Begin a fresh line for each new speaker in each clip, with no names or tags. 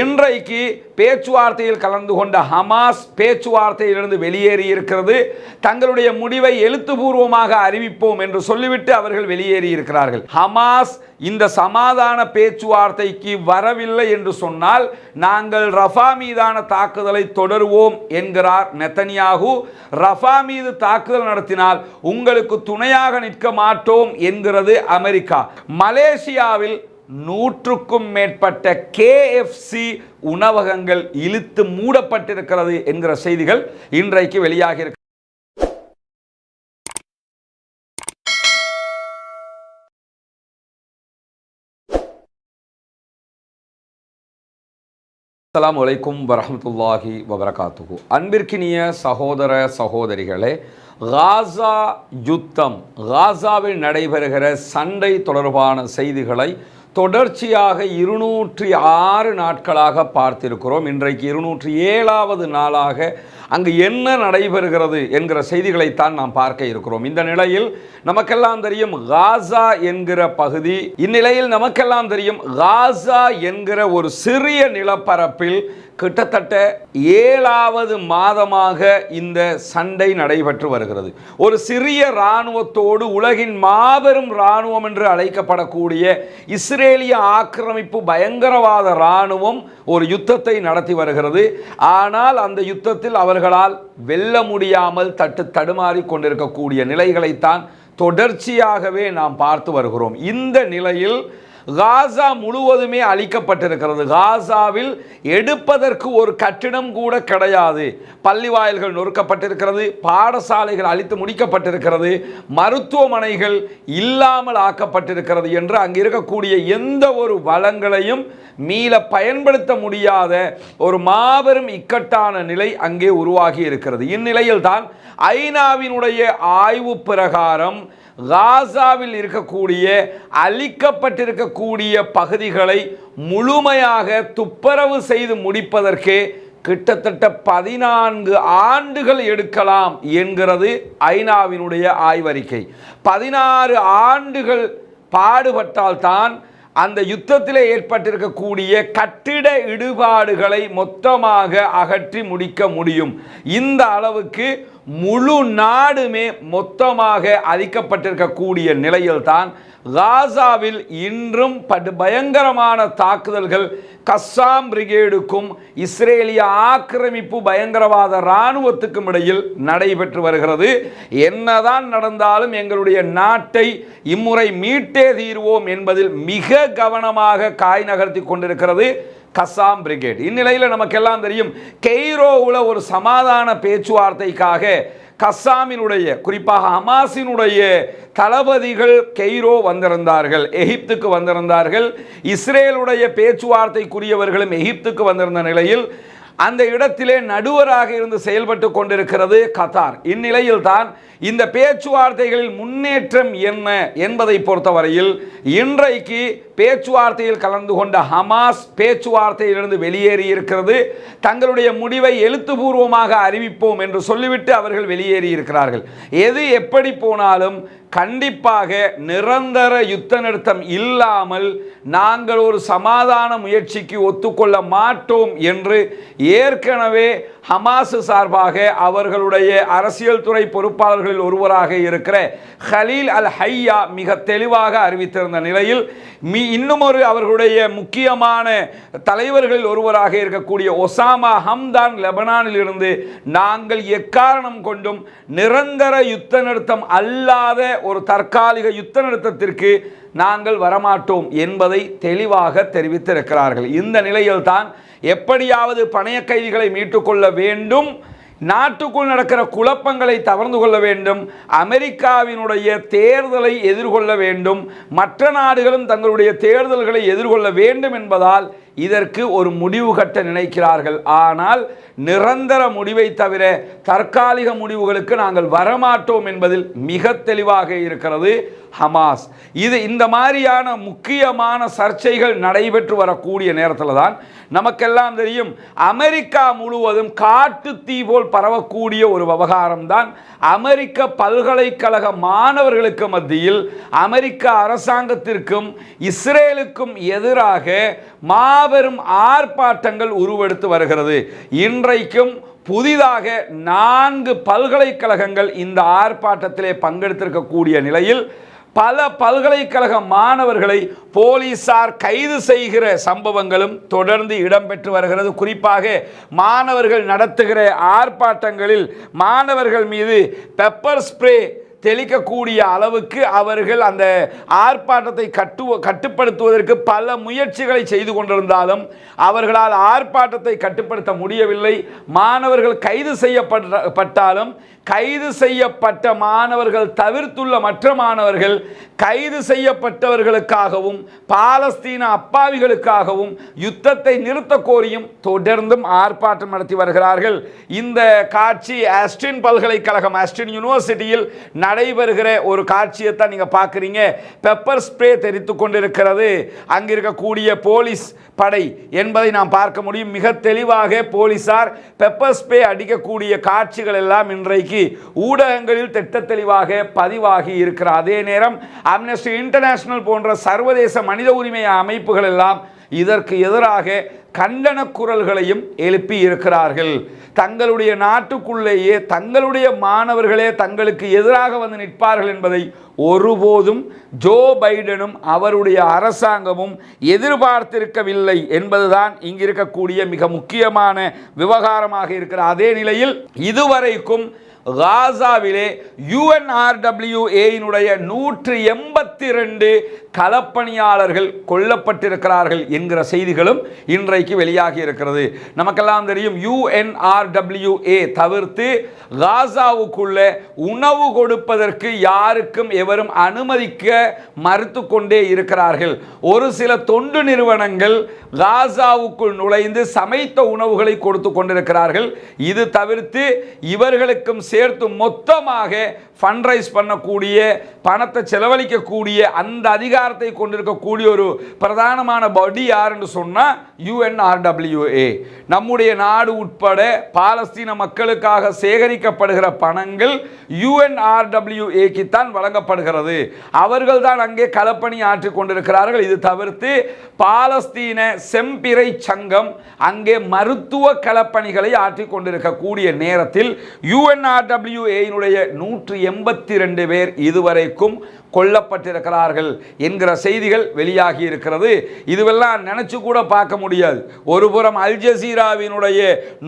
இன்றைக்கு பேச்சுவார்த்தையில் கலந்து கொண்ட ஹமாஸ் பேச்சுவார்த்தையிலிருந்து வெளியேறி இருக்கிறது. தங்களுடைய முடிவை எழுத்துப்பூர்வமாக அறிவிப்போம் என்று சொல்லிவிட்டு அவர்கள் வெளியேறி இருக்கிறார்கள். ஹமாஸ் இந்த சமாதான பேச்சுவார்த்தைக்கு வரவில்லை என்று சொன்னால் நாங்கள் ரஃபா மீதான தாக்குதலை தொடருவோம் என்கிறார் நெத்தனியாகு. ரஃபா மீது தாக்குதல் நடத்தினால் உங்களுக்கு துணையாக நிற்க மாட்டோம் என்கிறது அமெரிக்கா. மலேசியாவில் நூற்றுக்கும் மேற்பட்ட கேஎஃப்சி உணவகங்கள் இழுத்து மூடப்பட்டிருக்கிறது என்கிற செய்திகள் இன்றைக்கு வெளியாகி இருக்கு. அஸ்ஸலாமு அலைக்கும் வரஹ்மத்துல்லாஹி அன்பிற்கினிய சகோதர சகோதரிகளே காசா யுத்தம் காசாவில் நடைபெறுகிற சண்டை தொடர்பான செய்திகளை தொடர்ச்சியாக இருநூற்றி ஆறு நாட்களாக பார்த்திருக்கிறோம். இன்றைக்கு இருநூற்றி ஏழாவது நாளாக அங்கு என்ன நடைபெறுகிறது என்கிற செய்திகளைத்தான் நாம் பார்க்க இருக்கிறோம். இந்த நிலையில் நமக்கெல்லாம் தெரியும் காசா என்கிற பகுதி இந்நிலையில் நமக்கெல்லாம் தெரியும் காசா என்கிற ஒரு சிறிய நிலப்பரப்பில் கிட்டத்தட்ட ஏழாவது மாதமாக இந்த சண்டை நடைபெற்று வருகிறது. ஒரு சிறிய இராணுவத்தோடு உலகின் மாபெரும் இராணுவம் என்று அழைக்கப்படக்கூடிய இஸ்ரேலிய ஆக்கிரமிப்பு பயங்கரவாத இராணுவம் ஒரு யுத்தத்தை நடத்தி வருகிறது. ஆனால் அந்த யுத்தத்தில் அவர்களால் வெல்ல முடியாமல் தட்டு தடுமாறி கொண்டிருக்கக்கூடிய நிலைகளைத்தான் தொடர்ச்சியாகவே நாம் பார்த்து வருகிறோம். இந்த நிலையில் காசா முழுவதுமே அழிக்கப்பட்டிருக்கிறது. காசாவில் எடுப்பதற்கு ஒரு கட்டிடம் கூட கிடையாது. பள்ளி வாயில்கள் நொறுக்கப்பட்டிருக்கிறது பாடசாலைகள் அழித்து முடிக்கப்பட்டிருக்கிறது மருத்துவமனைகள் இல்லாமல் ஆக்கப்பட்டிருக்கிறது என்று அங்கு இருக்கக்கூடிய எந்த ஒரு வளங்களையும் மீள பயன்படுத்த முடியாத ஒரு மாபெரும் இக்கட்டான நிலை அங்கே உருவாகி இருக்கிறது. இந்நிலையில்தான் ஐநாவினுடைய ஆய்வு பிரகாரம் காசாவில் இருக்கக்கூடிய அழிக்கப்பட்டிருக்கக்கூடிய பகுதிகளை முழுமையாக துப்பரவு செய்து முடிப்பதற்கே கிட்டத்தட்ட பதினான்கு ஆண்டுகள் எடுக்கலாம் என்கிறது ஐநாவினுடைய ஆய்வறிக்கை. பதினாறு ஆண்டுகள் பாடுபட்டால்தான் அந்த யுத்தத்தில் ஏற்பட்டிருக்கக்கூடிய கட்டிட இடுபாடுகளை மொத்தமாக அகற்றி முடிக்க முடியும். இந்த அளவுக்கு முழு நாடுமே மொத்தமாக அழிக்கப்பட்டிருக்கக்கூடிய நிலையில்தான் காசாவில் இன்றும் படு பயங்கரமான தாக்குதல்கள் கஸ்ஸாம் பிரிகேடுக்கும் இஸ்ரேலிய ஆக்கிரமிப்பு பயங்கரவாத இராணுவத்துக்கும் இடையில் நடைபெற்று வருகிறது. என்னதான் நடந்தாலும் எங்களுடைய நாட்டை இம்முறை மீட்டே தீர்வோம் என்பதில் மிக கவனமாக காய் நகர்த்தி கொண்டிருக்கிறது. Qassam brigade. இந்நிலையில் நமக்கெல்லாம் தெரியும் கெய்ரோவில் ஒரு சமாதான பேச்சுவார்த்தைக்காக கஸ்ஸாமினுடைய குறிப்பாக ஹமாஸினுடைய தளபதிகள் கெய்ரோ வந்திருந்தார்கள் எகிப்துக்கு வந்திருந்தார்கள். இஸ்ரேலுடைய பேச்சுவார்த்தைக்குரியவர்களும் எகிப்துக்கு வந்திருந்த நிலையில் அந்த இடத்திலே நடுவராக இருந்து செயல்பட்டு கொண்டிருக்கிறது கத்தார். இந்நிலையில் தான் இந்த பேச்சுவார்த்தைகளில் முன்னேற்றம் என்ன என்பதை பொறுத்தவரையில் இன்றைக்கு பேச்சுவார்த்தையில் கலந்து கொண்ட ஹமாஸ் பேச்சுவார்த்தையிலிருந்து வெளியேறி இருக்கிறது. தங்களுடைய முடிவை எழுத்துப்பூர்வமாக அறிவிப்போம் என்று சொல்லிவிட்டு அவர்கள் வெளியேறி இருக்கிறார்கள். எது எப்படி போனாலும் கண்டிப்பாக நிரந்தர யுத்த நிறுத்தம் இல்லாமல் நாங்கள் ஒரு சமாதான முயற்சிக்கு ஒத்துக்கொள்ள மாட்டோம் என்று ஏற்கனவே ஹமாஸ் சார்பாக அவர்களுடைய அரசியல் துறை பொறுப்பாளர்களில் ஒருவராக இருக்கிற ஹலீல் அல் ஹையா மிக தெளிவாக அறிவித்திருந்த நிலையில் மீ இன்னும் ஒரு அவர்களுடைய முக்கியமான தலைவர்களில் ஒருவராக இருக்கக்கூடிய ஒசாமா ஹம்தான் லெபனானில் இருந்து நாங்கள் எக்காரணம் கொண்டும் நிரந்தர யுத்த நிறுத்தம் அல்லாத ஒரு தற்காலிக யுத்த நிறுத்தத்திற்கு நாங்கள் வரமாட்டோம் என்பதை தெளிவாக தெரிவித்திருக்கிறார்கள். இந்த நிலையில்தான் எப்படியாவது பணைய கைதிகளை மீட்டுக்கொள்ள வேண்டும் நாட்டுக்குள் நடக்கிற குழப்பங்களை தவர்ந்து கொள்ள வேண்டும் அமெரிக்காவினுடைய தேர்தலை எதிர்கொள்ள வேண்டும் மற்ற நாடுகளும் தங்களுடைய தேர்தல்களை எதிர்கொள்ள வேண்டும் என்பதால் இதற்கு ஒரு முடிவு கட்ட நினைக்கிறார்கள். ஆனால் நிரந்தர முடிவை தவிர தற்காலிக முடிவுகளுக்கு நாங்கள் வரமாட்டோம் என்பதில் மிக தெளிவாக இருக்கிறது ஹமாஸ். இது இந்த மாதிரியான முக்கியமான சர்ச்சைகள் நடைபெற்று வரக்கூடிய நேரத்தில் தான் நமக்கெல்லாம் தெரியும் அமெரிக்கா முழுவதும் காட்டு தீ போல் பரவக்கூடிய ஒரு விவகாரம் தான் அமெரிக்க பல்கலைக்கழக மாணவர்களுக்கு மத்தியில் அமெரிக்க அரசாங்கத்திற்கும் இஸ்ரேலுக்கும் எதிராக மா மாபெரும் ஆர்ப்பாட்டங்கள் உருவெடுத்து வருகிறது. இன்றைக்கும் புதிதாக நான்கு பல்கலைக்கழகங்கள் இந்த ஆர்ப்பாட்டத்திலே பங்கெடுத்திருக்கக்கூடிய நிலையில் பல பல்கலைக்கழக மாணவர்களை போலீசார் கைது செய்கிற சம்பவங்களும் தொடர்ந்து இடம்பெற்று வருகிறது. குறிப்பாக மாணவர்கள் நடத்துகிற ஆர்ப்பாட்டங்களில் மாணவர்கள் மீது பெப்பர் ஸ்ப்ரே தெளிக்கக்கூடிய அளவுக்கு அவர்கள் அந்த ஆர்ப்பாட்டத்தை கட்டு கட்டுப்படுத்துவதற்கு பல முயற்சிகளை செய்து கொண்டிருந்தாலும் அவர்களால் ஆர்ப்பாட்டத்தை கட்டுப்படுத்த முடியவில்லை. மாணவர்கள் கைது செய்யப்பட்டாலும் கைது செய்யப்பட்ட மாணவர்கள் தவிர்த்துள்ள மற்ற மாணவர்கள் கைது செய்யப்பட்டவர்களுக்காகவும் பாலஸ்தீன அப்பாவிகளுக்காகவும் யுத்தத்தை நிறுத்த கோரியும் தொடர்ந்தும் ஆர்ப்பாட்டம் நடத்தி வருகிறார்கள். இந்த காட்சி ஆஸ்டின் பல்கலைக்கழகம் ஆஸ்டின் யூனிவர்சிட்டியில் நடைபெறுகிற ஒரு காட்சியை தான் நீங்கள் பார்க்குறீங்க. பெப்பர் ஸ்ப்ரே தெரித்து கொண்டிருக்கிறது. அங்கே இருக்கக்கூடிய போலீஸ் படை என்பதை நாம் பார்க்க முடியும். மிக தெளிவாக போலீசார் பெப்பர் ஸ்ப்ரே அடிக்கக்கூடிய காட்சிகள் எல்லாம் இன்றைக்கு ஊடகங்களில் திட்ட தெளிவாக பதிவாகி இருக்கிற அதே நேரம் அம்னஸ்டி இன்டர்நேஷனல் போன்ற சர்வதேச மனித உரிமை அமைப்புகள் எல்லாம் இதற்கு எதிராக கண்டன குரல்களையும் எழுப்பி இருக்கிறார்கள். தங்களுடைய நாட்டுக்குள்ளேயே தங்களுடைய மாணவர்களே தங்களுக்கு எதிராக வந்து நிற்பார்கள் என்பதை ஒருபோதும் ஜோ பைடனும் அவருடைய அரசாங்கமும் எதிர்பார்த்திருக்கவில்லை என்பதுதான் இங்கு இருக்கக்கூடிய மிக முக்கியமான விவகாரமாக இருக்கிற அதே நிலையில் இதுவரைக்கும் காசாவிலே யுஎன்ஆர்டபிள்யூஏயினுடைய நூற்று எண்பத்தி ரெண்டு களப்பணியாளர்கள் கொல்லப்பட்டிருக்கிறார்கள் என்கிற செய்திகளும் இன்றைக்கு வெளியாகி இருக்கிறது. நமக்கெல்லாம் தெரியும் யுஎன்ஆர்டபிள்யூஏ தவிர்த்து காசாவுக்குள்ள உணவு கொடுப்பதற்கு யாருக்கும் எவரும் அனுமதிக்க மறுத்து கொண்டே இருக்கிறார்கள். ஒரு சில தொண்டு நிறுவனங்கள் காசாவுக்குள் நுழைந்து சமைத்த உணவுகளை கொடுத்து கொண்டிருக்கிறார்கள். இது தவிர்த்து இவர்களுக்கும் சேர்த்து மொத்தமாக ஃபண்ட்ரைஸ் பண்ணக்கூடிய பணத்தை செலவழிக்கக்கூடிய அந்த அதிகாரத்தை கொண்டிருக்கக்கூடிய ஒரு பிரதானமான பாடி யாருன்னு சொன்னால் யுஎன்ஆர்டபிள்யூஏ நம்முடைய நாடு உட்பட பாலஸ்தீன மக்களுக்காக சேகரிக்கப்படுகிற பணங்கள் யுஎன்ஆர்டபிள்யூஏக்கு தான் வழங்கப்படுகிறது. அவர்கள் தான் அங்கே களப்பணி ஆற்றி கொண்டிருக்கிறார்கள். இது தவிர்த்து பாலஸ்தீன செம்பிறை சங்கம் அங்கே மருத்துவ களப்பணிகளை ஆற்றி கொண்டிருக்கக்கூடிய நேரத்தில் யுஎன்ஆர்டபிள்யூஏனுடைய நூற்றி எண்பத்தி ரெண்டு பேர் இதுவரைக்கும் கொல்லப்பட்டிருக்கிறார்கள் என்கிற செய்திகள் வெளியாகி இருக்கிறது. இதுவெல்லாம் நினச்சி கூட பார்க்க முடியாது. ஒருபுறம் அல் ஜசீராவினுடைய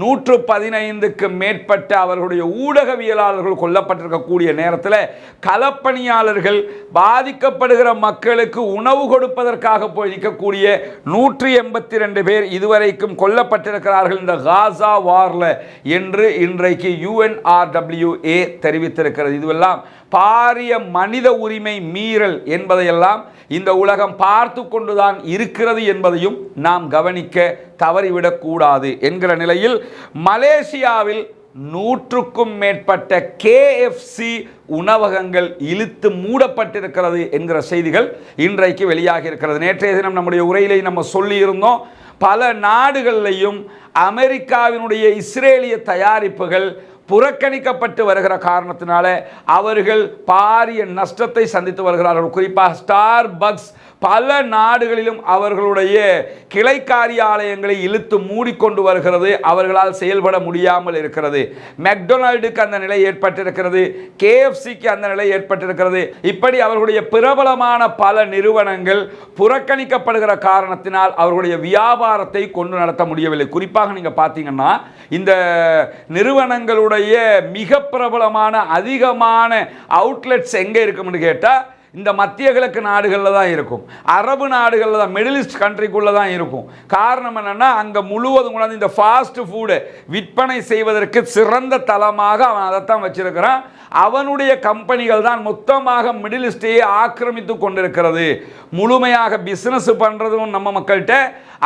நூற்று பதினைந்துக்கு மேற்பட்ட அவர்களுடைய ஊடகவியலாளர்கள் கொல்லப்பட்டிருக்கக்கூடிய நேரத்தில் களப்பணியாளர்கள் பாதிக்கப்படுகிற மக்களுக்கு உணவு கொடுப்பதற்காக போய் நிற்கக்கூடிய நூற்றி எண்பத்தி ரெண்டு பேர் இதுவரைக்கும் கொல்லப்பட்டிருக்கிறார்கள் இந்த காசா வார்ல என்று இன்றைக்கு யூஎன்ஆர்டபிள்யூஏ தெரிவித்திருக்கிறது. இதுவெல்லாம் பாரிய மனித உரிமை மீறல் என்பதையெல்லாம் இந்த உலகம் பார்த்து கொண்டுதான் இருக்கிறது என்பதையும் நாம் கவனிக்க தவறிவிடக்கூடாது என்கிற நிலையில் மலேசியாவில் நூற்றுக்கும் மேற்பட்ட கேஎஃப்சி உணவகங்கள் இழுத்து மூடப்பட்டிருக்கிறது என்கிற செய்திகள் இன்றைக்கு வெளியாகி இருக்கிறது நேற்றைய தினம் நம்முடைய உரையிலே நம்ம சொல்லியிருந்தோம் பல நாடுகளிலையும் அமெரிக்காவினுடைய இஸ்ரேலிய தயாரிப்புகள் புறக்கணிக்கப்பட்டு வருகிற காரணத்தினால அவர்கள் பாரிய நஷ்டத்தை சந்தித்து வருகிறார்கள். குறிப்பாக ஸ்டார் பக்ஸ் பல நாடுகளிலும் அவர்களுடைய கிளை காரியாலயங்களை இழுத்து மூடிக்கொண்டு வருகிறது. அவர்களால் செயல்பட முடியாமல் இருக்கிறது. மெக்டொனால்டுக்கு அந்த நிலை ஏற்பட்டிருக்கிறது. கேஎஃப்சிக்கு அந்த நிலை ஏற்பட்டிருக்கிறது. இப்படி அவர்களுடைய பிரபலமான பல நிறுவனங்கள் புறக்கணிக்கப்படுகிற காரணத்தினால் அவர்களுடைய வியாபாரத்தை கொண்டு நடத்த முடியவில்லை. குறிப்பாக நீங்கள் பார்த்தீங்கன்னா இந்த நிறுவனங்களுடைய மிக பிரபலமான அதிகமான அவுட்லெட்ஸ் எங்கே இருக்கும்னு கேட்டால் இந்த மத்திய கிழக்கு நாடுகளில் தான் இருக்கும். அரபு நாடுகளில் தான் மிடில் ஈஸ்ட் கண்ட்ரிக்குள்ளே தான் இருக்கும். காரணம் என்னென்னா அங்கே முழுவதும் கொண்டாந்து இந்த ஃபாஸ்ட் ஃபுட்டு விற்பனை செய்வதற்கு சிறந்த தளமாக அவன் அதைத்தான் வச்சிருக்கிறான். அவனுடைய கம்பெனிகள் தான் மொத்தமாக மிடில் ஈஸ்டையே ஆக்கிரமித்து கொண்டிருக்கிறது. முழுமையாக பிஸ்னஸ் பண்ணுறதும் நம்ம மக்கள்கிட்ட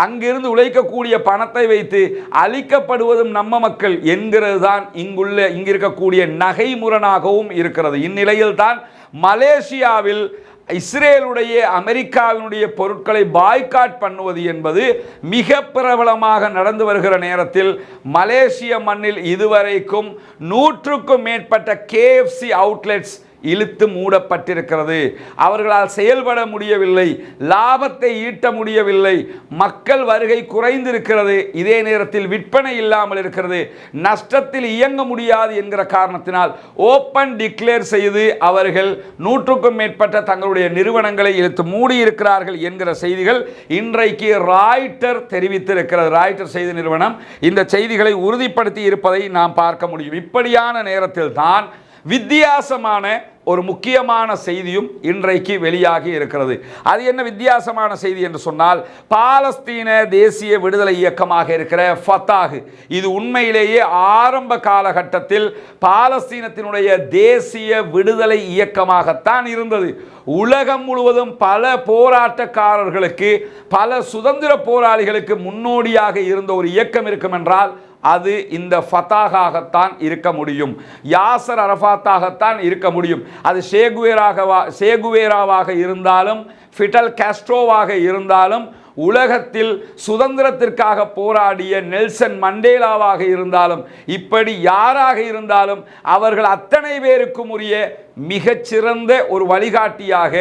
அங்கிருந்து உழைக்கக்கூடிய பணத்தை வைத்து அழிக்கப்படுவதும் நம்ம மக்கள் என்கிறது தான் இங்குள்ள இங்கிருக்கக்கூடிய நகைமுரணாகவும் இருக்கிறது. இந்நிலையில் தான் மலேசியாவில் இஸ்ரேலுடைய அமெரிக்காவினுடைய பொருட்களை பாய்காட் பண்ணுவது என்பது மிக பிரபலமாக நடந்து வருகிற நேரத்தில் மலேசிய மண்ணில் இதுவரைக்கும் நூற்றுக்கும் மேற்பட்ட கேஎஃப்சி அவுட்லெட்ஸ் இழுத்து மூடப்பட்டிருக்கிறது. அவர்களால் செயல்பட முடியவில்லை லாபத்தை ஈட்ட முடியவில்லை மக்கள் வருகை குறைந்திருக்கிறது இதே நேரத்தில் விற்பனை இல்லாமல் இருக்கிறது நஷ்டத்தில் இயங்க முடியாது என்கிற காரணத்தினால் ஓப்பன் டிக்ளேர் செய்து அவர்கள் நூற்றுக்கும் மேற்பட்ட தங்களுடைய நிறுவனங்களை இழுத்து மூடியிருக்கிறார்கள் என்கிற செய்திகள் இன்றைக்கு ராய்ட்டர் தெரிவித்திருக்கிறது. ராய்ட்டர் செய்தி நிறுவனம் இந்த செய்திகளை உறுதிப்படுத்தி இருப்பதை நாம் பார்க்க முடியும். இப்படியான நேரத்தில் தான் வித்தியாசமான ஒரு முக்கியமான செய்தியும் இன்றைக்கு வெளியாகி இருக்கிறது. அது என்ன வித்தியாசமான செய்தி என்று சொன்னால் பாலஸ்தீன தேசிய விடுதலை இயக்கமாக இருக்கிற ஃபத்தாகு இது உண்மையிலேயே ஆரம்ப காலகட்டத்தில் பாலஸ்தீனத்தினுடைய தேசிய விடுதலை இயக்கமாகத்தான் இருந்தது. உலகம் முழுவதும் பல போராட்டக்காரர்களுக்கு பல சுதந்திர போராளிகளுக்கு முன்னோடியாக இருந்த ஒரு இயக்கம் இருக்கும் என்றால் அது இந்த ஃபத்தாகாகத்தான் இருக்க முடியும். யாசர் அரஃபாத்தாகத்தான் இருக்க முடியும். அது ஷேகுவேராகவா ஷேகுவேராவாக இருந்தாலும் ஃபிட்டல் காஸ்ட்ரோவாக இருந்தாலும் உலகத்தில் சுதந்திரத்திற்காக போராடிய நெல்சன் மண்டேலாவாக இருந்தாலும் இப்படி யாராக இருந்தாலும் அவர்கள் அத்தனை பேருக்கும் உரிய மிகச்சிறந்த ஒரு வழிகாட்டியாக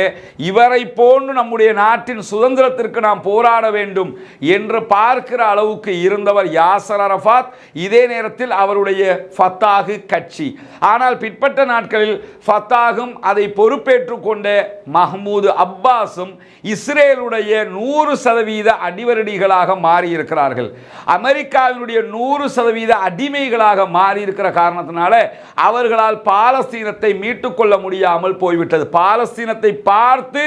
இவரை போன்று நம்முடைய நாட்டின் சுதந்திரத்திற்கு நாம் போராட வேண்டும் என்று பார்க்கிற அளவுக்கு இருந்தவர் யாசர் அரஃபாத். இதே நேரத்தில் அவருடைய ஃபத்தாகு கட்சி. ஆனால் பிற்பட்ட நாட்களில் ஃபத்தாகும் அதை பொறுப்பேற்றுக் கொண்ட மஹமூது அப்பாஸும் இஸ்ரேலுடைய நூறு சதவீத அடிவரடிகளாக மாறியிருக்கிறார்கள். அமெரிக்காவினுடைய நூறு சதவீத அடிமைகளாக மாறியிருக்கிற காரணத்தினால அவர்களால் பாலஸ்தீனத்தை மீட்டுக் கொள்ள முடியாமல் போய்விட்டது. பாலஸ்தீனத்தை பார்த்து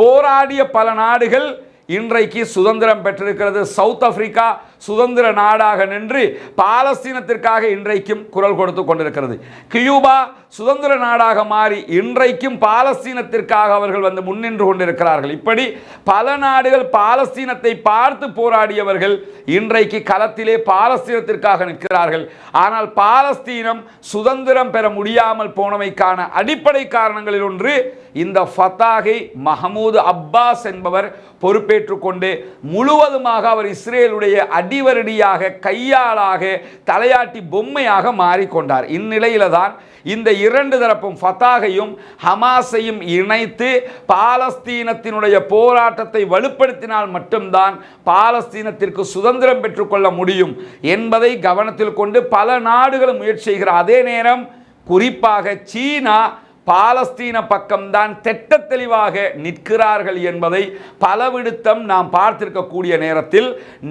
போராடிய பல நாடுகள் இன்றைக்கு சுதந்திரம் பெற்றிருக்கிறது. சவுத் ஆப்பிரிக்கா சுதந்திர நாடாக நின்று பாலஸ்தீனத்திற்காக இன்றைக்கும் குரல் கொடுத்து கொண்டிருக்கிறது. கியூபா சுதந்திர நாடாக மாறி இன்றைக்கும் பாலஸ்தீனத்திற்காக அவர்கள் வந்து முன்னின்று கொண்டிருக்கிறார்கள். இப்படி பல நாடுகள் பாலஸ்தீனத்தை பார்த்து போராடியவர்கள் இன்றைக்கு களத்திலே பாலஸ்தீனத்திற்காக நிற்கிறார்கள். ஆனால் பாலஸ்தீனம் சுதந்திரம் பெற முடியாமல் போனமைக்கான அடிப்படை காரணங்களில் ஒன்று இந்த ஃபத்தாகை மஹமூது அப்பாஸ் என்பவர் பொறுப்பேற்றுக்கொண்டு முழுவதுமாக அவர் இஸ்ரேலுடைய அடிவரடியாக கையாளாக தலையாட்டி பொம்மையாக மாறிக்கொண்டார். இந்நிலையில தான் இந்த இரண்டு தரப்பும் ஃபத்தாகையும் ஹமாஸையும் இணைத்து பாலஸ்தீனத்தினுடைய போராட்டத்தை வலுப்படுத்தினால் மட்டும்தான் பாலஸ்தீனத்திற்கு சுதந்திரம் பெற்றுக்கொள்ள முடியும் என்பதை கவனத்தில் கொண்டு பல நாடுகளும் முயற்சி செய்கிற அதே நேரம் குறிப்பாக சீனா பாலஸ்தீன பக்கம்தான் திட்ட தெளிவாக நிற்கிறார்கள் என்பதை பலவிடுத்தம் நாம் பார்த்திருக்கக்கூடிய நேரத்தில்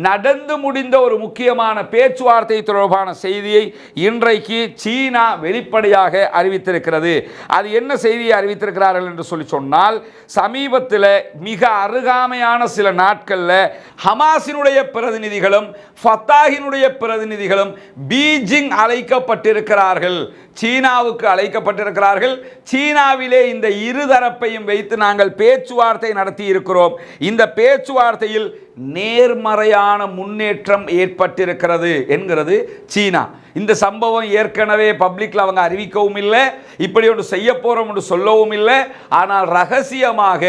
நடந்து முடிந்த ஒரு முக்கியமான பேச்சுவார்த்தை தொடர்பான செய்தியை இன்றைக்கு சீனா வெளிப்படையாக அறிவித்திருக்கிறது. அது என்ன செய்தியை அறிவித்திருக்கிறார்கள் என்று சொல்லி சொன்னால் சமீபத்தில் மிக அருகாமையான சில நாட்களில் ஹமாஸினுடைய பிரதிநிதிகளும் ஃபத்தாகினுடைய பிரதிநிதிகளும் பீஜிங் அழைக்கப்பட்டிருக்கிறார்கள். சீனாவுக்கு அழைக்கப்பட்டிருக்கிறார்கள். சீனாவிலே இந்த இருதரப்பையும் வைத்து நாங்கள் பேச்சுவார்த்தை நடத்தி இருக்கிறோம் இந்த பேச்சுவார்த்தையில் நேர்மறையான முன்னேற்றம் ஏற்பட்டிருக்கிறது என்கிறது சீனா. இந்த சம்பவம் ஏற்கனவே பப்ளிக்கில் அவங்க அறிவிக்கவும் இல்லை இப்படி ஒன்று செய்ய போகிறோம் என்று சொல்லவும் இல்லை. ஆனால் ரகசியமாக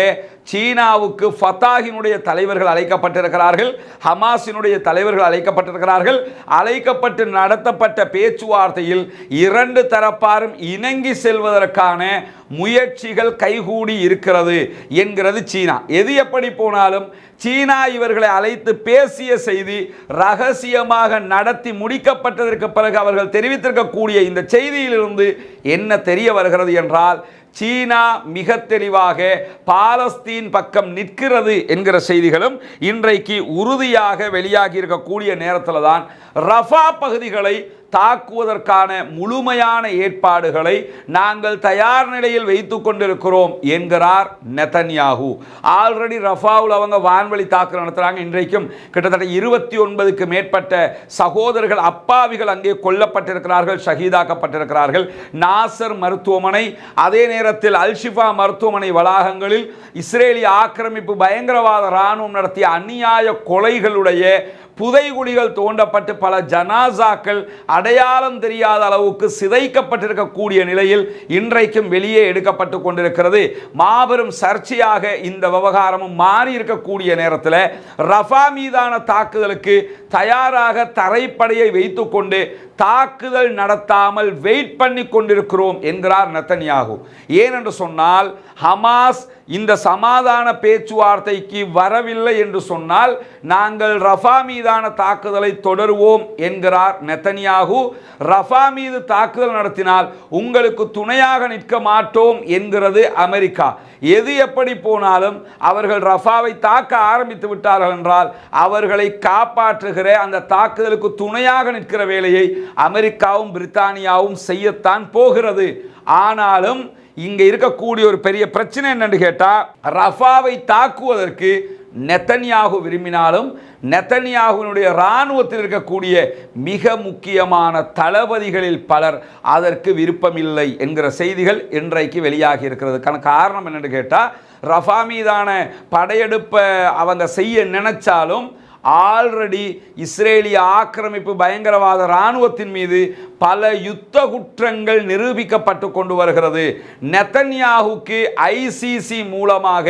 சீனாவுக்கு ஃபத்தாகினுடைய தலைவர்கள் அழைக்கப்பட்டிருக்கிறார்கள் ஹமாஸினுடைய தலைவர்கள் அழைக்கப்பட்டிருக்கிறார்கள். அழைக்கப்பட்டு நடத்தப்பட்ட பேச்சுவார்த்தையில் இரண்டு தரப்பாரும் இணங்கி செல்வதற்கான முயற்சிகள் கைகூடி இருக்கிறது என்கிறது சீனா. எது எப்படி போனாலும் சீனா இவர்களை அழைத்து பேசிய செய்தி ரகசியமாக நடத்தி முடிக்கப்பட்டதற்கு பிறகு அவர்கள் தெரிவித்திருக்கக்கூடிய இந்த செய்தியிலிருந்து என்ன தெரிய வருகிறது என்றால் சீனா மிக தெளிவாக பாலஸ்தீன் பக்கம் நிற்கிறது என்கிற செய்திகளும் இன்றைக்கு உறுதியாக வெளியாகி இருக்கக்கூடிய நேரத்தில் தான் ரஃபா பகுதிகளை தாக்குவதற்கான முழுமையான ஏற்பாடுகளை நாங்கள் தயார் நிலையில் வைத்து கொண்டிருக்கிறோம் என்கிறார் நெதன்யாகு. ஆல்ரெடி ரஃபாவில் அவங்க வான்வழி தாக்குதல் நடத்துகிறாங்க இன்றைக்கும் கிட்டத்தட்ட இருபத்தி ஒன்பதுக்கு மேற்பட்ட சகோதரர்கள் அப்பாவிகள் அங்கே கொல்லப்பட்டிருக்கிறார்கள் ஷஹீதாக்கப்பட்டிருக்கிறார்கள். நாசர் மருத்துவமனை அதே நேரத்தில் அல்ஷிஃபா மருத்துவமனை வளாகங்களில் இஸ்ரேலிய ஆக்கிரமிப்பு பயங்கரவாத இராணுவம் நடத்திய அந்நியாய கொலைகளுடைய புதைகுழிகள் தோண்டப்பட்டு பல ஜனாசாக்கள் அடையாளம் தெரியாத அளவுக்கு சிதைக்கப்பட்டிருக்கக்கூடிய நிலையில் இன்றைக்கும் வெளியே எடுக்கப்பட்டு கொண்டிருக்கிறது. மாபெரும் சர்ச்சையாக இந்த விவகாரமும் மாறி இருக்கக்கூடிய நேரத்தில் ரஃபா மீதான தாக்குதலுக்கு தயாராக தரைப்படையை வைத்துக்கொண்டு தாக்குதல் நடத்தாமல் வெயிட் பண்ணி கொண்டிருக்கிறோம் என்கிறார் நத்தன்யாகு. ஏனென்று சொன்னால் ஹமாஸ் இந்த சமாதான பேச்சுவார்த்தைக்கு வரவில்லை என்று சொன்னால் நாங்கள் ரஃபா மீது மீதான தாக்குதலை தொடருவோம் என்கிறார் நெத்தனியாகு. ரஃபா மீது தாக்குதல் நடத்தினால் உங்களுக்கு துணையாக நிற்க மாட்டோம் என்கிறது அமெரிக்கா. எது எப்படி போனாலும் அவர்கள் ரஃபாவை தாக்க ஆரம்பித்து விட்டார்கள் என்றால் அவர்களை காப்பாற்றுகிற அந்த தாக்குதலுக்கு துணையாக நிற்கிற வேலையை அமெரிக்காவும் பிரித்தானியாவும் செய்யத்தான் போகிறது. ஆனாலும் இங்கே இருக்கக்கூடிய ஒரு பெரிய பிரச்சனை என்னன்னு கேட்டால் ரஃபாவை தாக்குவதற்கு நெத்தன்யாகு விரும்பினாலும் நெத்தன்யாகுனுடைய இராணுவத்தில் இருக்கக்கூடிய மிக முக்கியமான தளபதிகளில் பலர் அதற்கு விருப்பமில்லை என்கிற செய்திகள் இன்றைக்கு வெளியாகி இருக்கிறது. காரணம் என்னென்னு கேட்டால் ரஃபா மீதான படையெடுப்பை அவங்க செய்ய நினைச்சாலும் ஆல்ரெடி இஸ்ரேலிய ஆக்கிரமிப்பு பயங்கரவாத இராணுவத்தின் மீது பல யுத்த குற்றங்கள் நிரூபிக்கப்பட்டு கொண்டு வருகிறது. நெத்தன்யாகுக்கு ஐசிசி மூலமாக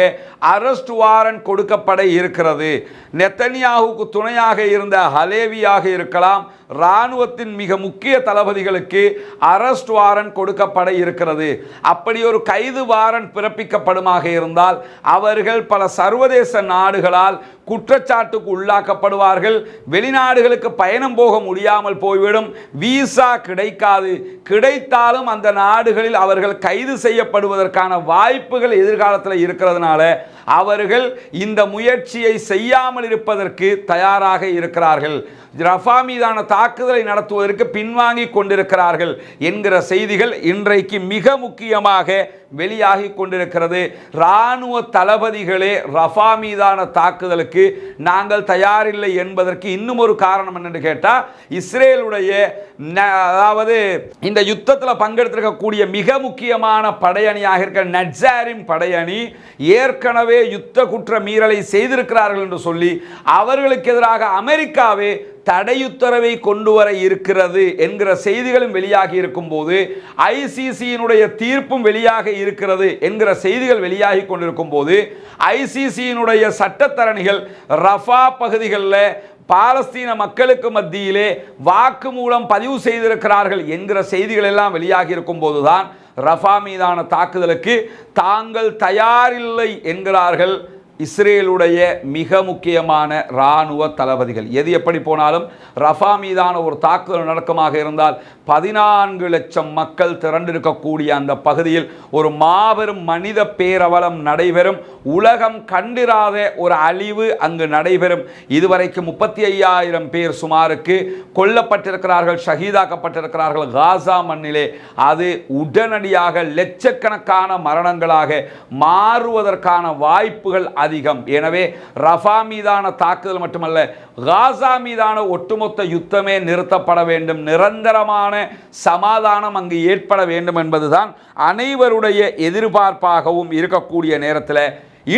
அரஸ்ட் வாரண்ட் கொடுக்கப்பட இருக்கிறது. நெத்தன்யாகுக்கு துணையாக இருந்த ஹலேவியாக இருக்கலாம் இராணுவத்தின் மிக முக்கிய தளபதிகளுக்கு அரெஸ்ட் வாரண்ட் கொடுக்கப்பட இருக்கிறது. அப்படி ஒரு கைது வாரண்ட் பிறப்பிக்கப்படுமாக இருந்தால் அவர்கள் பல சர்வதேச நாடுகளால் குற்றச்சாட்டுக்கு உள்ளாக்கப்படுவார்கள். வெளிநாடுகளுக்கு பயணம் போக முடியாமல் போய்விடும். விசா கிடைக்காது. கிடைத்தாலும் அந்த நாடுகளில் அவர்கள் கைது செய்யப்படுவதற்கான வாய்ப்புகள் எதிர்காலத்தில் இருக்கிறதுனால அவர்கள் இந்த முயற்சியை செய்யாமல் இருப்பதற்கு தயாராக இருக்கிறார்கள். ரஃபா மீதான தாக்குதலை நடத்துவதற்கு பின்வாங்கி கொண்டிருக்கிறார்கள் என்கிற செய்திகள் இன்றைக்கு மிக முக்கியமாக வெளியாகி கொண்டிருக்கிறது இராணுவ தளபதிகளே ரஃபா மீதான தாக்குதலுக்கு நாங்கள் தயாரில்லை என்பதற்கு இன்னும் ஒரு காரணம் என்னென்னு கேட்டால் இஸ்ரேலுடைய அதாவது இந்த யுத்தத்தில் பங்கெடுத்திருக்கக்கூடிய மிக முக்கியமான படையணியாக இருக்கிற நட்சாரின் படையணி ஏற்கனவே யுத்த குற்ற மீறலை செய்திருக்கிறார்கள் என்று சொல்லி அவர்களுக்கு எதிராக அமெரிக்காவே தடையுத்தரவை கொண்டு வர இருக்கிறது என்கிற செய்திகளும் வெளியாகி இருக்கும் போது ஐசிசியினுடைய தீர்ப்பும் வெளியாக இருக்கிறது என்கிற செய்திகள் வெளியாகி கொண்டிருக்கும் போது ஐசிசியினுடைய சட்டத்தரணிகள் ரஃபா பகுதிகளில் பாலஸ்தீன மக்களுக்கு மத்தியிலே வாக்கு மூலம் பதிவு செய்திருக்கிறார்கள் என்கிற செய்திகள் எல்லாம் வெளியாகி இருக்கும் போதுதான் ரஃபா மீதான தாக்குதலுக்கு தாங்கள் தயாரில்லை என்கிறார்கள் இஸ்ரேலுடைய மிக முக்கியமான இராணுவ தளபதிகள். எது எப்படி போனாலும் ரஃபா மீதான ஒரு தாக்குதல் நடக்கமாக இருந்தால் பதினான்கு லட்சம் மக்கள் திரண்டிருக்கக்கூடிய அந்த பகுதியில் ஒரு மாபெரும் மனித பேரவலம் நடைபெறும். உலகம் கண்டிராத ஒரு அழிவு அங்கு நடைபெறும். இதுவரைக்கும் முப்பத்தி ஐயாயிரம் பேர் சுமாருக்கு கொல்லப்பட்டிருக்கிறார்கள் ஷஹீதாக்கப்பட்டிருக்கிறார்கள் காசா மண்ணிலே. அது உடனடியாக லட்சக்கணக்கான மரணங்களாக மாறுவதற்கான வாய்ப்புகள் அதிகம். எனவே ரஃபா மீதான தாக்குதல் மட்டுமல்ல காசா மீதான ஒட்டுமொத்த யுத்தமே நிறுத்தப்பட வேண்டும். நிரந்தரமான சமாதானம் அங்கு ஏற்பட வேண்டும் என்பதுதான் அனைவருடைய எதிர்பார்ப்பாகவும் இருக்கக்கூடிய நேரத்தில்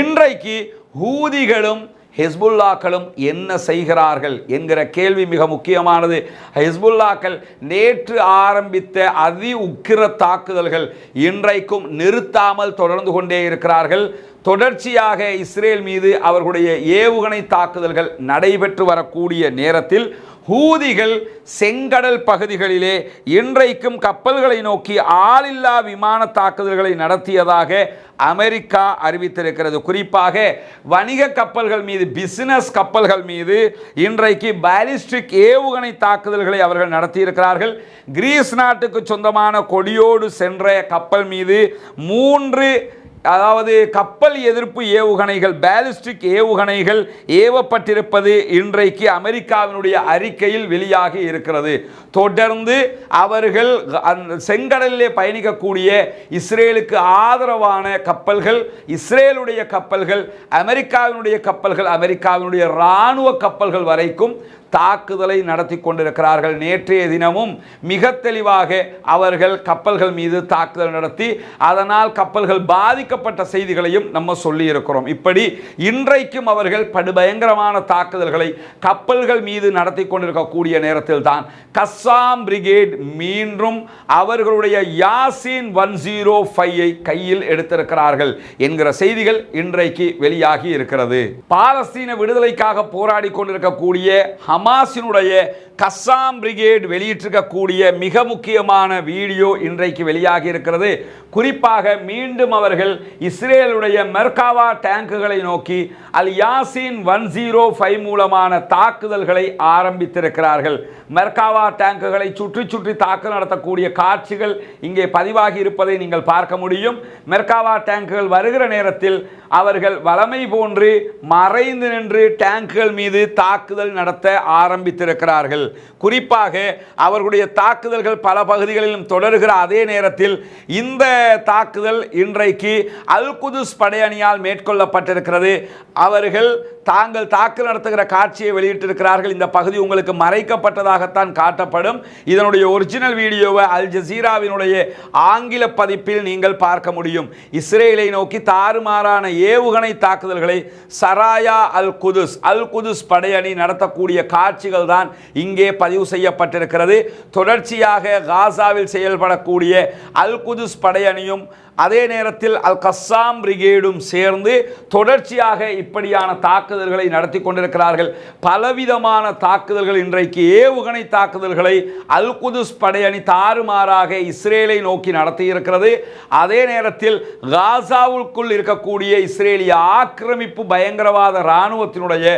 இன்றைக்கு ஹூதிகளும் ஹெஸ்புல்லாக்களும் என்ன செய்கிறார்கள் என்கிற கேள்வி மிக முக்கியமானது. ஹெஸ்புல்லாக்கள் நேற்று ஆரம்பித்த அதி உக்கிர தாக்குதல்கள் இன்றைக்கும் நிறுத்தாமல் தொடர்ந்து கொண்டே இருக்கிறார்கள். தொடர்ச்சியாக இஸ்ரேல் மீது அவர்களுடைய ஏவுகணை தாக்குதல்கள் நடைபெற்று வரக்கூடிய நேரத்தில் ஹூதிகள் செங்கடல் பகுதிகளிலே இன்றைக்கும் கப்பல்களை நோக்கி ஆளில்லா விமான தாக்குதல்களை நடத்தியதாக அமெரிக்கா அறிவித்திருக்கிறது. குறிப்பாக வணிக கப்பல்கள் மீது பிசினஸ் கப்பல்கள் மீது இன்றைக்கு பாலிஸ்டிக் ஏவுகணை தாக்குதல்களை அவர்கள் நடத்தியிருக்கிறார்கள். கிரீஸ் நாட்டுக்கு சொந்தமான கொடியோடு சென்ற கப்பல் மீது மூன்று அதாவது கப்பல் எதிர்ப்பு ஏவுகணைகள் பேலிஸ்டிக் ஏவுகணைகள் ஏவப்பட்டிருப்பது இன்றைக்கு அமெரிக்காவினுடைய அறிக்கையில் வெளியாகி இருக்கிறது. தொடர்ந்து அவர்கள் செங்கடலிலே பயணிக்கக்கூடிய இஸ்ரேலுக்கு ஆதரவான கப்பல்கள் இஸ்ரேலுடைய கப்பல்கள் அமெரிக்காவினுடைய கப்பல்கள் அமெரிக்காவினுடைய இராணுவ கப்பல்கள் வரைக்கும் தாக்குதலை நடத்தி கொண்டிருக்கிறார்கள். நேற்றைய தினமும் மிக தெளிவாக அவர்கள் கப்பல்கள் மீது தாக்குதல் நடத்தி அதனால் கப்பல்கள் பாதிக்கப்பட்ட செய்திகளையும் நம்ம சொல்லியிருக்கிறோம். இப்படி இன்றைக்கும் அவர்கள் படுபயங்கரமான தாக்குதல்களை கப்பல்கள் மீது நடத்தி கொண்டிருக்கக்கூடிய நேரத்தில் தான் கஸ்ஸாம் பிரிகேட் மீண்டும் அவர்களுடைய யாசின் ஒன் ஜீரோ ஃபைவை கையில் எடுத்திருக்கிறார்கள் என்கிற செய்திகள் இன்றைக்கு வெளியாகி இருக்கிறது. பாலஸ்தீன விடுதலைக்காக போராடி கொண்டிருக்கக்கூடிய ஹமாஸினுடைய கஸ்ஸாம் பிரிகேட் வெளியிட்டிருக்கக்கூடிய மிக முக்கியமான வீடியோ இன்றைக்கு வெளியாகி இருக்கிறது. குறிப்பாக மீண்டும் அவர்கள் இஸ்ரேலுடைய மெர்காவா டேங்குகளை நோக்கி al Yassin one zero five மூலமான தாக்குதல்களை ஆரம்பித்திருக்கிறார்கள். மெர்காவா டேங்குகளை சுற்றி சுற்றி தாக்கு நடத்தக்கூடிய காட்சிகள் இங்கே பதிவாகி இருப்பதை நீங்கள் பார்க்க முடியும். மெர்காவா டேங்குகள் வருகிற நேரத்தில் அவர்கள் வளமை போன்று மறைந்து நின்று டேங்குகள் மீது தாக்குதல் நடத்த ஆரம்பித்திருக்கிறார்கள். குறிப்பாக அவர்களுடைய தாக்குதல்கள் பல பகுதிகளிலும் தொடர்கிற அதே நேரத்தில் இந்த தாக்குதல் இன்றைக்கு அல் குதுஸ் படையணியால் மேற்கொள்ளப்பட்டிருக்கிறது. அவர்கள் தாங்கள் தாக்கு நடத்துகிற காட்சியை வெளியிட்டிருக்கிறார்கள். இந்த பகுதி உங்களுக்கு மறைக்கப்பட்டதாகத்தான் காட்டப்படும். இதனுடைய ஒரிஜினல் வீடியோவை அல் ஜசீராவினுடைய ஆங்கில பதிப்பில் நீங்கள் பார்க்க முடியும். இஸ்ரேலை நோக்கி தாறுமாறான ஏவுகணை தாக்குதல்களை சராயா அல் குதுஸ் அல் குதுஸ் படையணி நடத்தக்கூடிய காட்சிகள் தான் இங்கே பதிவு செய்யப்பட்டிருக்கிறது. தொடர்ச்சியாக காசாவில் செயல்படக்கூடிய அல் குதுஸ் படையணியும் அதே நேரத்தில் அல் கஸ்ஸாம் பிரிகேடும் சேர்ந்து தொடர்ச்சியாக இப்படியான தாக்குதல்களை நடத்தி கொண்டிருக்கிறார்கள். பலவிதமான தாக்குதல்கள் இன்றைக்கு ஏவுகணை தாக்குதல்களை அல் குதுஸ் படையணி தாறுமாறாக இஸ்ரேலை நோக்கி நடத்தியிருக்கிறது. அதே நேரத்தில் காசாவுக்குள் இருக்கக்கூடிய இஸ்ரேலிய ஆக்கிரமிப்பு பயங்கரவாத இராணுவத்தினுடைய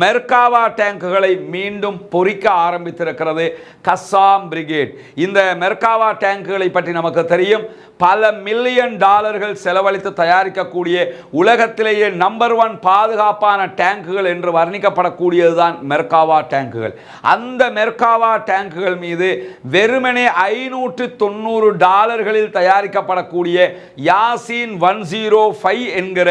மெர்காவா டேங்குகளை மீண்டும் பொறிக்க ஆரம்பித்திருக்கிறது. Qassam brigade. இந்த மெர்காவா டேங்குகளை பற்றி நமக்கு தெரியும். பல மில்லியன் டாலர்கள் செலவழித்து தயாரிக்கக்கூடிய உலகத்திலேயே நம்பர் ஒன் பாதுகாப்பான டேங்குகள் என்று வர்ணிக்கப்படக்கூடியதுதான் மெர்காவா டேங்குகள் அந்த மெர்காவா டேங்குகள் மீது வெறுமனே ஐநூற்று தொண்ணூறு டாலர்களில் தயாரிக்கப்படக்கூடிய யாசின் ஒன் ஜீரோ ஃபைவ் என்கிற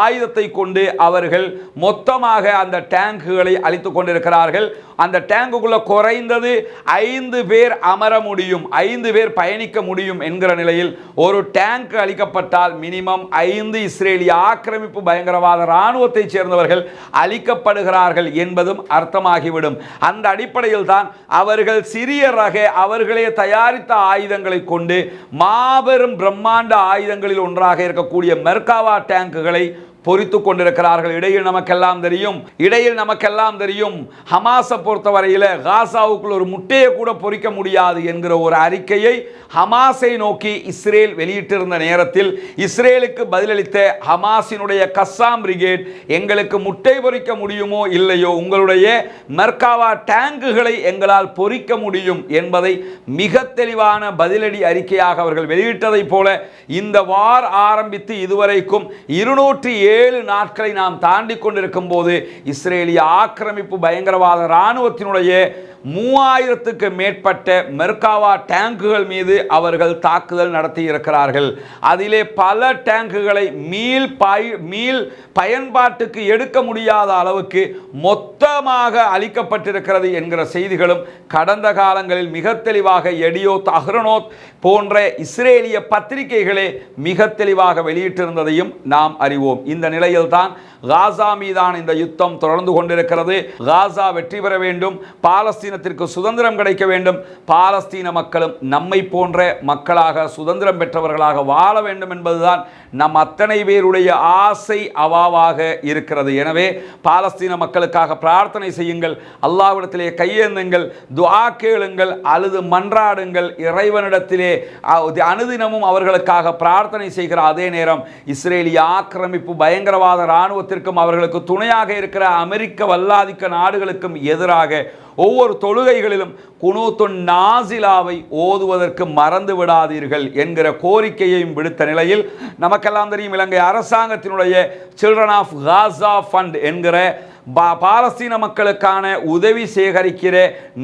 ஆயுதத்தை கொண்டு அவர்கள் மொத்தமாக அந்த டேங்குகளை அழித்து கொண்டிருக்கிறார்கள். அந்த டேங்குக்குள்ளே குறைந்தது ஐந்து பேர் அமர முடியும் ஐந்து பேர் பயணிக்க முடியும் என்கிற நிலையில் ஒரு டேங்க் அளிக்கப்பட்டால் மினிமம் ஐந்து இஸ்ரேலிய ஆக்கிரமிப்பு பயங்கரவாத இராணுவத்தைச் சேர்ந்தவர்கள் அளிக்கப்படுகிறார்கள் என்பதும் அர்த்தமாகிவிடும். அந்த அடிப்படையில் தான் அவர்கள் சிறிய ரக அவர்களே தயாரித்த ஆயுதங்களை கொண்டு மாபெரும் பிரம்மாண்ட ஆயுதங்களில் ஒன்றாக இருக்கக்கூடிய மெர்காவா டேங்குகளை பொறித்து கொண்டிருக்கிறார்கள். இடையில் நமக்கெல்லாம் தெரியும். இடையில் நமக்கெல்லாம் தெரியும். ஹமாஸை பொறுத்தவரையில் காசாவுக்குள் ஒரு முட்டையை கூட பொறிக்க முடியாது என்கிற ஒரு அறிக்கையை ஹமாஸை நோக்கி இஸ்ரேல் வெளியிட்டிருந்த நேரத்தில் இஸ்ரேலுக்கு பதிலளித்த ஹமாஸினுடைய கஸ்ஸாம் பிரிகேட் எங்களுக்கு முட்டை பொறிக்க முடியுமோ இல்லையோ உங்களுடைய மெர்காவா டேங்குகளை எங்களால் பொறிக்க முடியும் என்பதை மிக தெளிவான பதிலடி அறிக்கையாக அவர்கள் வெளியிட்டதைப் போல இந்த வார் ஆரம்பித்து இதுவரைக்கும் இருநூற்றி ஏழு நாட்களை நாம் தாண்டி கொண்டிருக்கும் போது இஸ்ரேலிய ஆக்கிரமிப்பு பயங்கரவாத இராணுவத்தினுடைய மூவாயிரத்துக்கு மேற்பட்ட மெர்காவா டேங்குகள் மீது அவர்கள் தாக்குதல் நடத்தி இருக்கிறார்கள். அதிலே பல டேங்குகளை மீள் பாய் மீள் பயன்பாட்டுக்கு எடுக்க முடியாத அளவுக்கு மொத்தமாக அளிக்கப்பட்டிருக்கிறது என்கிற செய்திகளும் கடந்த காலங்களில் மிக தெளிவாக எடியோத் அஹ்ரனோத் போன்ற இஸ்ரேலிய பத்திரிகைகளே மிக தெளிவாக வெளியிட்டிருந்ததையும் நாம் அறிவோம். இந்த நிலையில்தான் காசா மீதான இந்த யுத்தம் தொடர்ந்து கொண்டிருக்கிறது. காசா வெற்றி பெற வேண்டும் பாலஸ்தீன் பாலஸ்தீனத்திற்கு சுதந்திரம் கிடைக்க வேண்டும். பாலஸ்தீன மக்களும் நம்மை போன்ற மக்களாக சுதந்திரம் பெற்றவர்களாக வாழ வேண்டும் என்பதுதான் நம் அத்தனை பேருடைய ஆசை அவாவாக இருக்கிறது. எனவே பாலஸ்தீன மக்களுக்காக பிரார்த்தனை செய்யுங்கள். அல்லாவிடத்திலே கையேந்துங்கள். துவா கேளுங்கள். அழுது மன்றாடுங்கள். இறைவனிடத்திலே அனுதினமும் அவர்களுக்காக பிரார்த்தனை செய்கிற அதே நேரம் இஸ்ரேலிய ஆக்கிரமிப்பு பயங்கரவாத இராணுவத்திற்கும் அவர்களுக்கு துணையாக இருக்கிற அமெரிக்க வல்லாதிக்க நாடுகளுக்கும் எதிராக ஒவ்வொரு தொழுகைகளிலும் குனூத்துன் நாசிலாவை ஓதுவதற்கு மறந்து விடாதீர்கள் என்கிற கோரிக்கையையும் விடுத்த நிலையில் நமக்கெல்லாம் தெரியும் இலங்கை அரசாங்கத்தினுடைய சில்ட்ரன் ஆஃப் காசா ஃபண்ட் என்கிற பா- பாலஸ்தீன மக்களுக்கான உதவி சேகரிக்கிற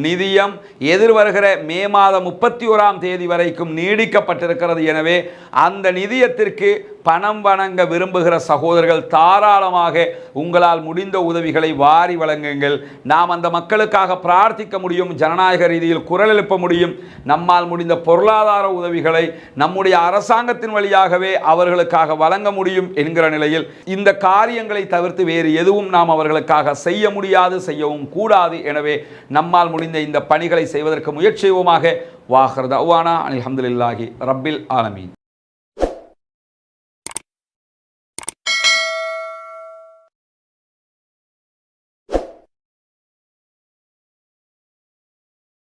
நிதியம் எதிர்வருகிற மே மாதம் முப்பத்தி ஓராம் தேதி வரைக்கும் நீடிக்கப்பட்டிருக்கிறது. எனவே அந்த நிதியத்திற்கு பணம் வணங்க விரும்புகிற சகோதரர்கள் தாராளமாக உங்களால் முடிந்த உதவிகளை வாரி வழங்குங்கள். நாம் அந்த மக்களுக்காக பிரார்த்திக்க முடியும் ஜனநாயக ரீதியில் குரல் எழுப்ப முடியும். நம்மால் முடிந்த பொருளாதார உதவிகளை நம்முடைய அரசாங்கத்தின் வழியாகவே அவர்களுக்காக வழங்க முடியும் என்கிற நிலையில் இந்த காரியங்களை தவிர்த்து வேறு எதுவும் நாம் அவர்களுக்காக செய்ய முடியாது செய்யவும் கூடாது. எனவே நம்மால் முடிந்த இந்த பணிகளை செய்வதற்கு முயற்சி செய்வோமாக. வாஹர் தவானா அலி அஹமதுல்லாஹி ரப்பில் ஆலமீன்.